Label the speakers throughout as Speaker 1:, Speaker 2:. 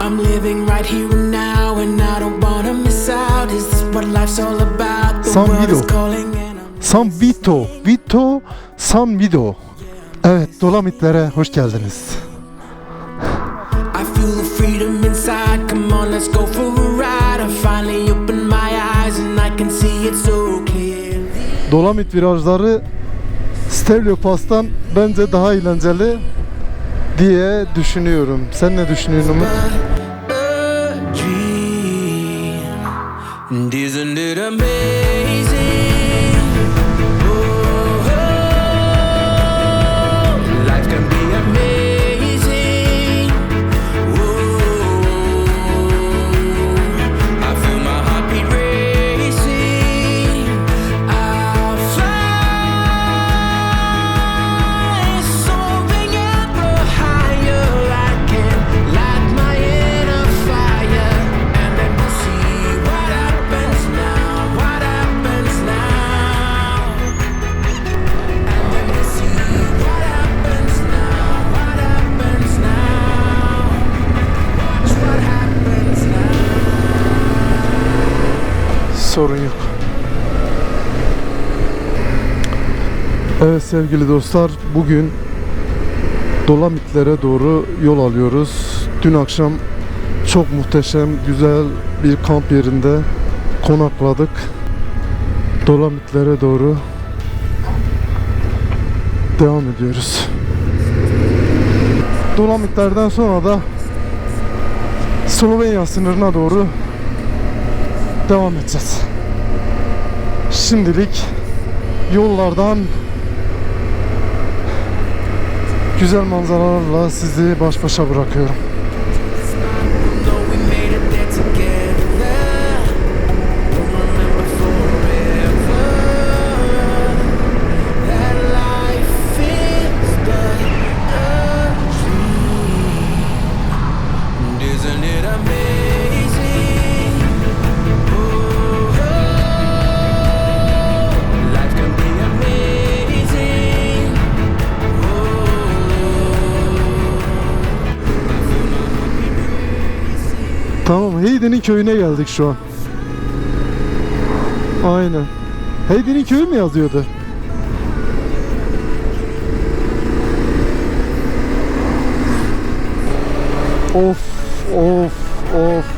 Speaker 1: I'm living right here and now, and I don't wanna miss out. Is this what life's all about? The
Speaker 2: San Vito. San Vito, Vito, San Vito. Evet, Dolomitlere hoş geldiniz.
Speaker 1: I feel the freedom inside. Come on, let's go for a ride. I finally opened my eyes, and I can see it so clearly.
Speaker 2: Dolomit virajları Stereo Pass'tan bence daha eğlenceli diye düşünüyorum. Sen ne düşünüyorsun Umut? Sorun yok. Evet sevgili dostlar, bugün Dolomitlere doğru yol alıyoruz. Dün akşam çok muhteşem, güzel bir kamp yerinde konakladık. Dolomitlere doğru devam ediyoruz. Dolomitlerden sonra da Slovenya sınırına doğru devam edeceğiz. Şimdilik yollardan güzel manzaralarla sizi baş başa bırakıyorum. Tamam, Heidi'nin köyüne geldik şu an. Aynen. Heidi'nin köyü mü yazıyordu? Of, of, of.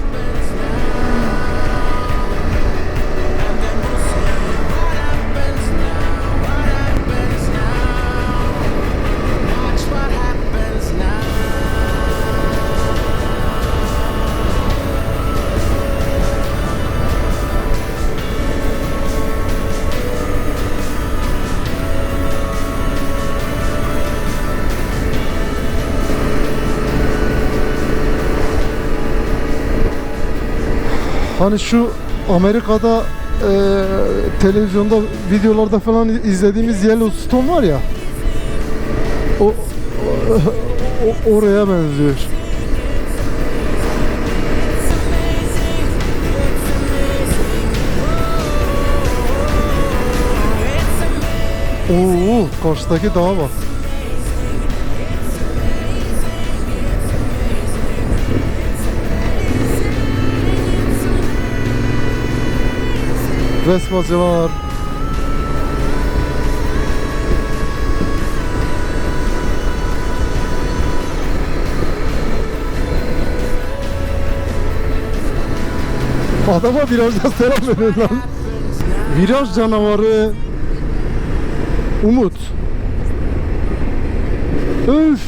Speaker 2: Hani şu Amerika'da e, televizyonda videolarda falan izlediğimiz Yellowstone var ya o, o- oraya benziyor. Oo, karşıdaki dağa bak. Vesmacılar. Adama virajda selam verin lan. Viraj canavarı. Umut. Öf.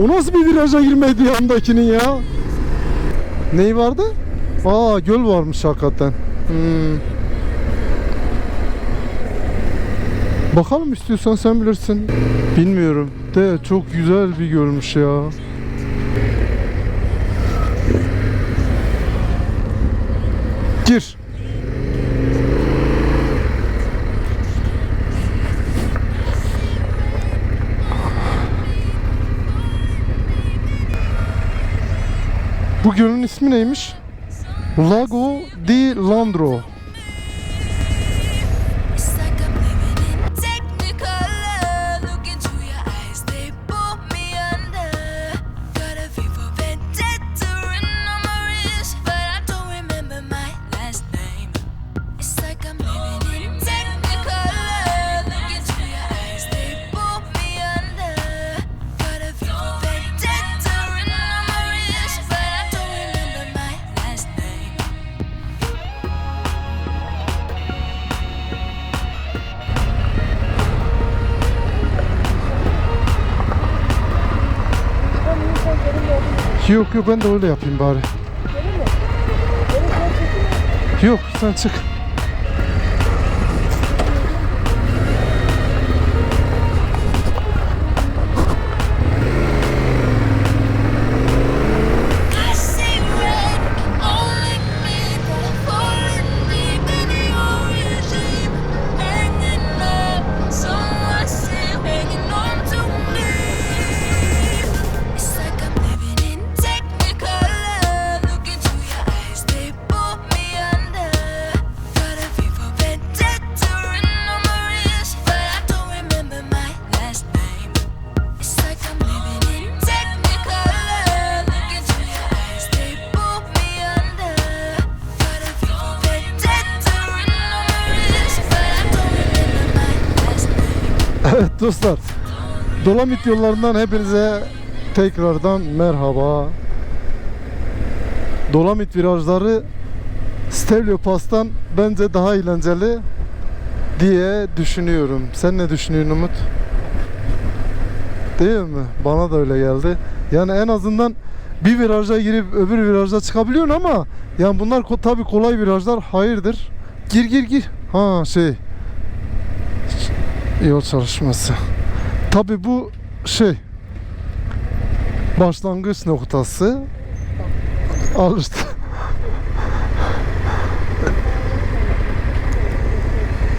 Speaker 2: O nasıl bir viraja girmedi yandakinin ya? Ney vardı? Aa göl varmış hakikaten. Hmm. Bakalım istiyorsan sen bilirsin. Bilmiyorum. De çok güzel bir gölmüş ya. Gir. Bu gölün ismi neymiş? Lago di Landro. Yok yok ben de öyle yapayım bari. Yok sen çık. Dostlar. Dolomit yollarından hepinize tekrardan merhaba. Dolomit virajları Stelvio Pass'tan bence daha eğlenceli diye düşünüyorum. Sen ne düşünüyorsun Umut? Değil mi? Bana da öyle geldi. Yani en azından bir viraja girip öbür viraja çıkabiliyorsun ama yani bunlar tabii kolay virajlar. Hayırdır? Gir gir gir. Ha şey yol çalışması. Tabi bu şey başlangıç noktası. Al işte.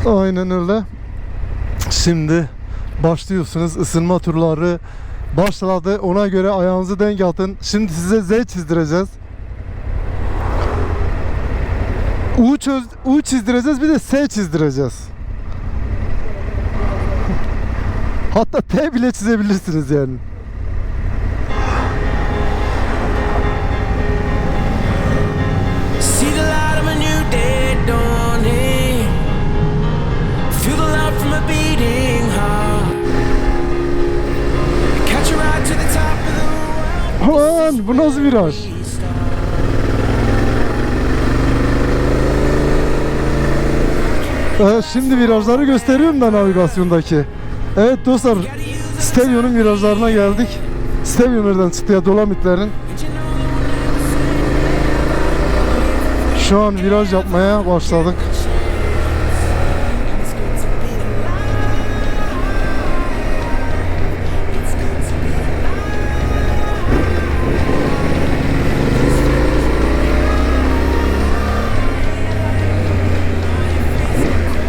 Speaker 2: Aynen öyle. Şimdi başlıyorsunuz ısınma turları başladı. Ona göre ayağınızı denk atın. Şimdi size Z çizdireceğiz. U, çöz, U çizdireceğiz bir de S çizdireceğiz. Hatta T bile çizebilirsiniz yani.
Speaker 1: See the light of a new day dawning. Feel the love from a beating heart. Catch a ride to the top of the world.
Speaker 2: Lan bu nasıl viraj? Evet, şimdi virajları gösteriyorum da navigasyondaki. Evet dostlar, Stelvio'nun virajlarına geldik. Stelvio nereden çıktı ya Dolomitlerin? Şu an viraj yapmaya başladık.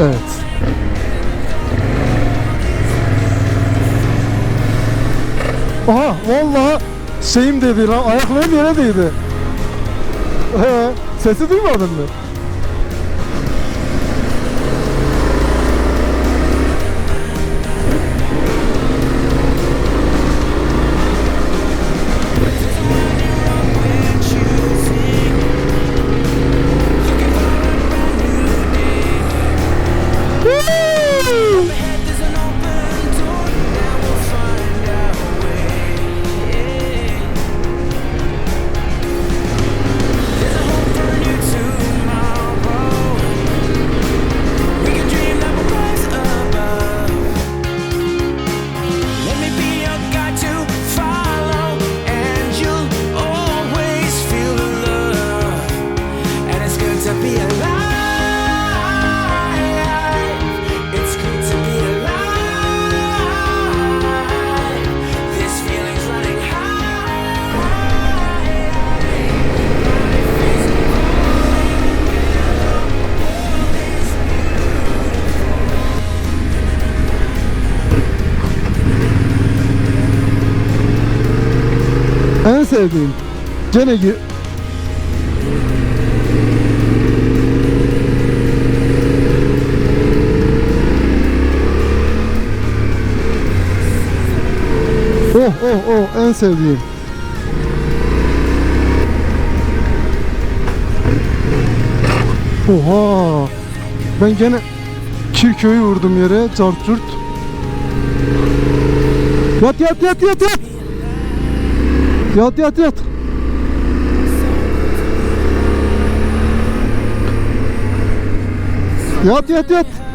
Speaker 2: Evet. Şeyim dedi lan ayaklarım yere değdi. Sesi duymadın mı? Gene gi- Oh oh oh en sevdiğim. Oha. Ben gene Kirköy'ü vurdum yere. Çart çurt. Yat yat yat yat yat. Yat yat yat. Yat yat yat.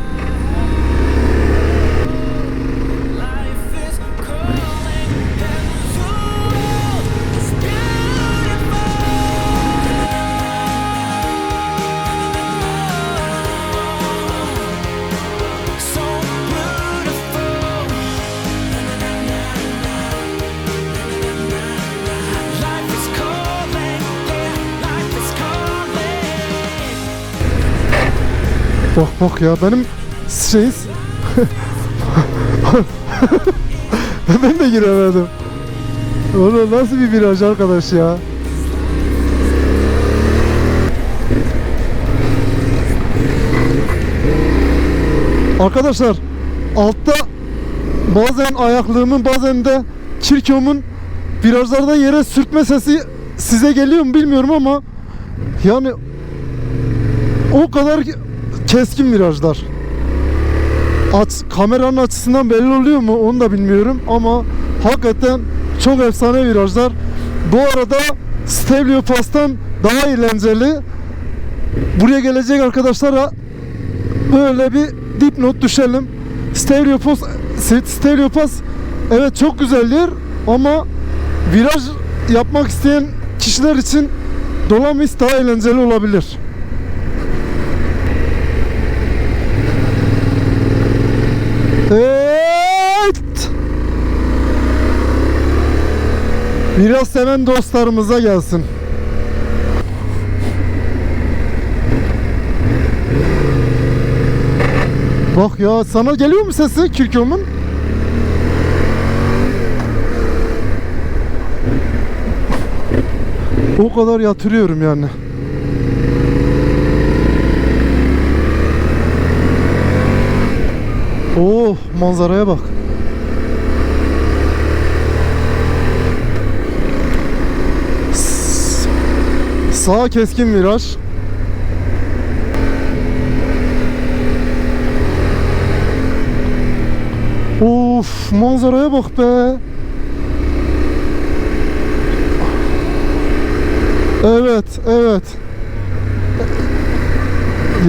Speaker 1: Bak bak ya benim şeyiz. ben de giremedim. Oğlum nasıl bir viraj arkadaş ya. Arkadaşlar altta bazen ayaklığımın bazen de kirkomun virajlarda yere sürtme sesi size geliyor mu bilmiyorum ama yani o kadar keskin virajlar. Aç, kameranın açısından belli oluyor mu onu da bilmiyorum ama hakikaten çok efsane virajlar. Bu arada Stelvio Pass'tan daha eğlenceli. Buraya gelecek arkadaşlara böyle bir dipnot düşelim. Stereo Pass, Stereo Pass evet çok güzel yer ama viraj yapmak isteyen kişiler için Dolomis daha eğlenceli olabilir. Evet. Biraz seven dostlarımıza gelsin. Bak ya sana geliyor mu sesi Kirkom'un? O kadar yatırıyorum yani. Oh manzaraya bak. S- Sağ keskin viraj. Of manzaraya bak be. Evet, evet.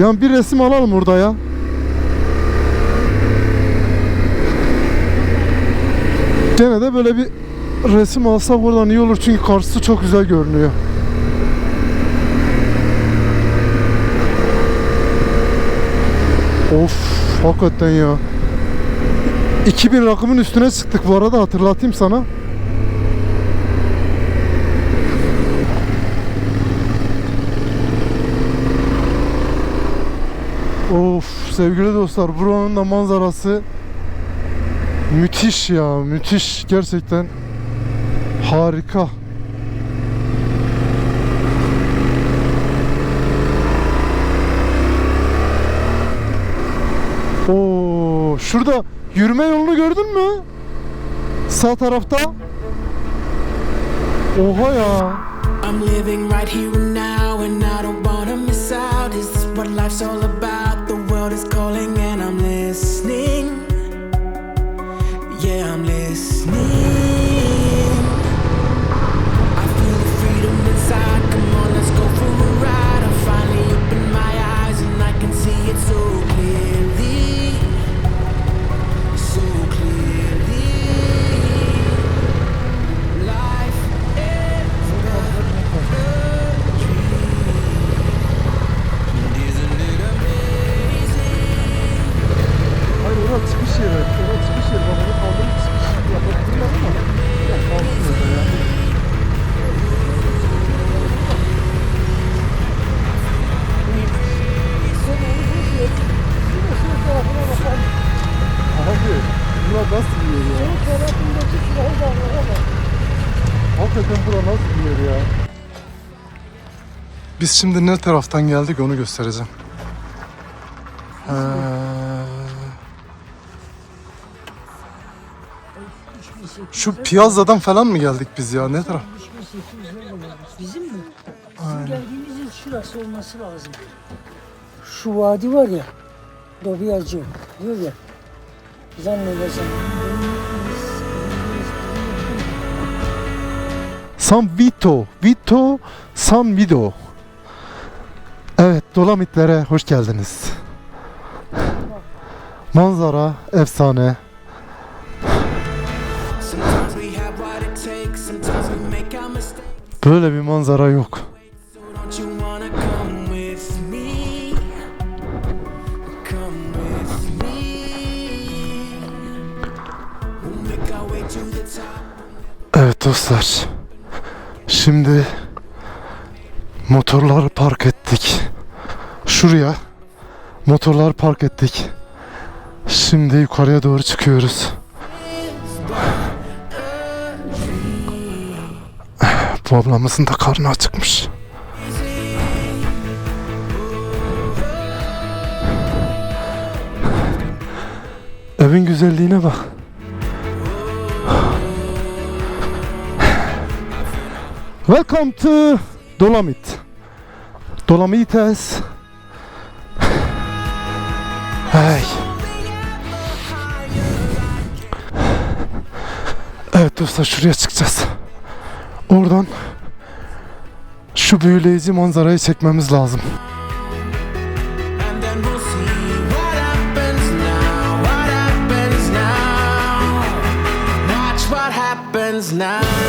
Speaker 1: Ya bir resim alalım burada ya. Gene de böyle bir resim alsak buradan iyi olur çünkü karşısı çok güzel görünüyor. Of hakikaten ya. 2000 rakımın üstüne çıktık bu arada hatırlatayım sana. Of sevgili dostlar buranın da manzarası müthiş ya müthiş gerçekten harika. Oo, şurada yürüme yolunu gördün mü? Sağ tarafta. Oha ya.
Speaker 2: I'm living right here and now, and I don't wanna miss out. Is this what life's all about? The world is calling, and I'm listening. Yeah, I'm listening.
Speaker 1: Hakikaten bura nasıl bir yer ya? Biz şimdi ne taraftan geldik onu göstereceğim. Ee, şu Piyazza'dan falan mı geldik biz ya? Ne taraf?
Speaker 3: Bizim mi? Bizim geldiğimiz yer şurası olması lazım. Şu vadi var ya, Dobiyacı diyor ya,
Speaker 1: San Vito. Vito San Vito. Evet, Dolomitlere hoş geldiniz. Manzara efsane. Böyle bir manzara yok. Dostlar. Şimdi motorları park ettik. Şuraya. Motorlar park ettik. Şimdi yukarıya doğru çıkıyoruz. Bu ablamızın da karnı acıkmış. Evin güzelliğine bak. Welcome to Dolomit. Dolomites. Hey. Evet dostlar şuraya çıkacağız. Oradan şu büyüleyici manzarayı çekmemiz lazım.
Speaker 2: And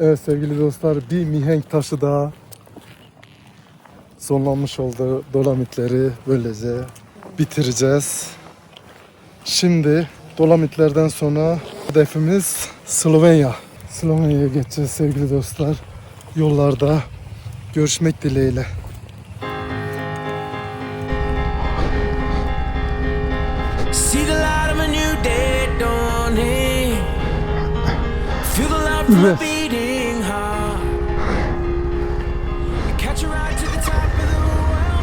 Speaker 1: Evet sevgili dostlar bir mihenk taşı daha sonlanmış oldu. Dolomitleri böylece bitireceğiz. Şimdi Dolomitlerden sonra hedefimiz Slovenya. Slovenya'ya geçeceğiz sevgili dostlar. Yollarda görüşmek dileğiyle.
Speaker 2: See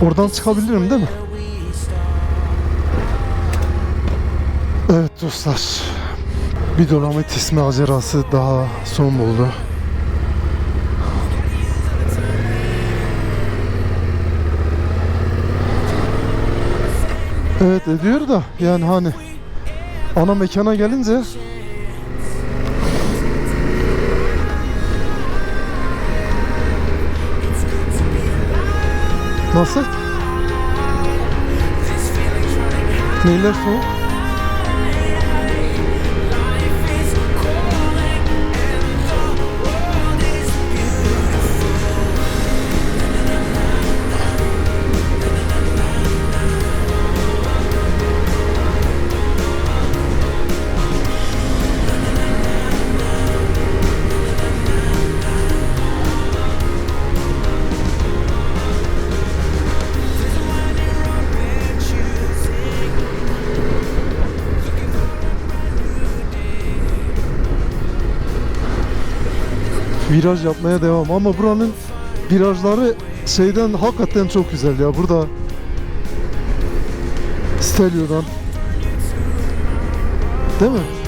Speaker 1: Oradan çıkabilirim değil mi? Evet dostlar. Bir Dolomit ismi macerası daha son buldu. Evet ediyor da yani hani ana mekana gelince Nasıl? Neyler soğuk? Viraj yapmaya devam. Ama buranın virajları şeyden hakikaten çok güzel ya. Burada Stelio'dan. Değil mi?